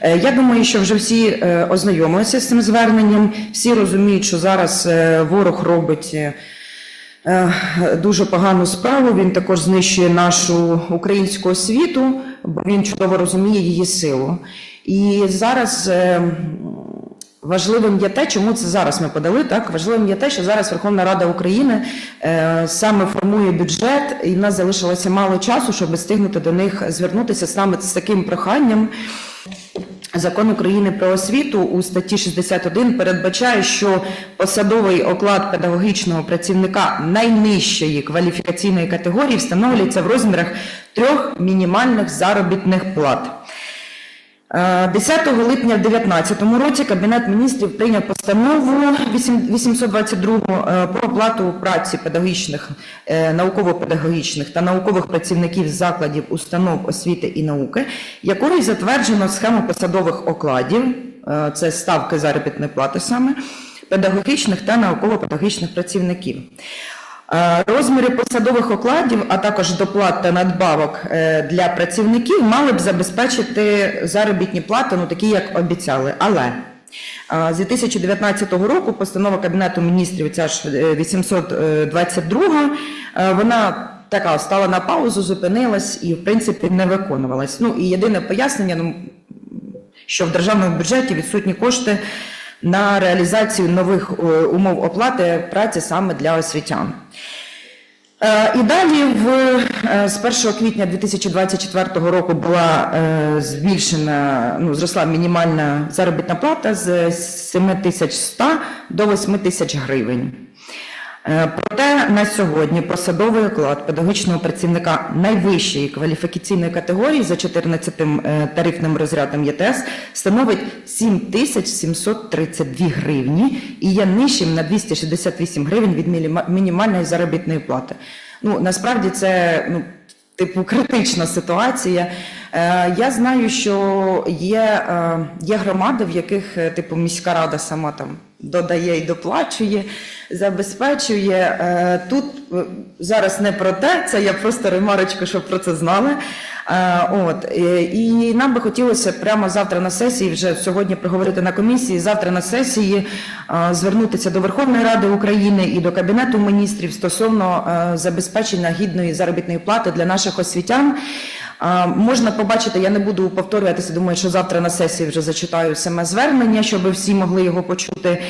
Е, Я думаю, що вже всі е, ознайомилися з цим зверненням, всі розуміють, що зараз е, ворог робить дуже погану справу. Він також знищує нашу українську освіту, він чудово розуміє її силу. І зараз важливим є те, чому це зараз ми подали. Так важливим є те, що зараз Верховна Рада України саме формує бюджет, і в нас залишилося мало часу, щоб встигнути до них звернутися саме з таким проханням. Закон України про освіту у статті 61 передбачає, що посадовий оклад педагогічного працівника найнижчої кваліфікаційної категорії встановлюється в розмірах трьох мінімальних заробітних плат. Е, 10 липня в 2019 році Кабінет міністрів прийняв постанову 822 е, про оплату праці педагогічних, е, науково-педагогічних та наукових працівників закладів установ освіти і науки, якою затверджено схему посадових окладів, е, це ставки заробітної плати саме, педагогічних та науково-педагогічних працівників. Е, Розміри посадових окладів, а також доплат та надбавок е, для працівників мали б забезпечити заробітні плати, ну такі, як обіцяли. Але е, з 2019 року постанова Кабінету міністрів, ця ж е, 822, е, вона така стала на паузу, зупинилась і, в принципі, не виконувалась. Ну і єдине пояснення, ну, що в державному бюджеті відсутні кошти на реалізацію нових е, умов оплати праці саме для освітян. Е, І далі в, е, з 1 квітня 2024 року була збільшена, ну, зросла мінімальна заробітна плата з 7100 до 8 тисяч гривень. Е, Проте на сьогодні посадовий оклад педагогічного працівника найвищої кваліфікаційної категорії за 14 е, тарифним розрядом ЄТС становить 7732 гривні і є нижчим на 268 гривень від мінімальної заробітної плати. Ну насправді це ну. Типу критична ситуація. Е, я знаю, що є, е, є громади, в яких е, типу міська рада сама там додає і доплачує, забезпечує. Тут зараз не про те, це я просто ремарочку, щоб про це знали. От і нам би хотілося прямо завтра на сесії, вже сьогодні проговорити на комісії. Завтра на сесії звернутися до Верховної Ради України і до Кабінету міністрів стосовно забезпечення гідної заробітної плати для наших освітян. Можна побачити, я не буду повторюватися, думаю, що завтра на сесії вже зачитаю саме звернення, щоб всі могли його почути.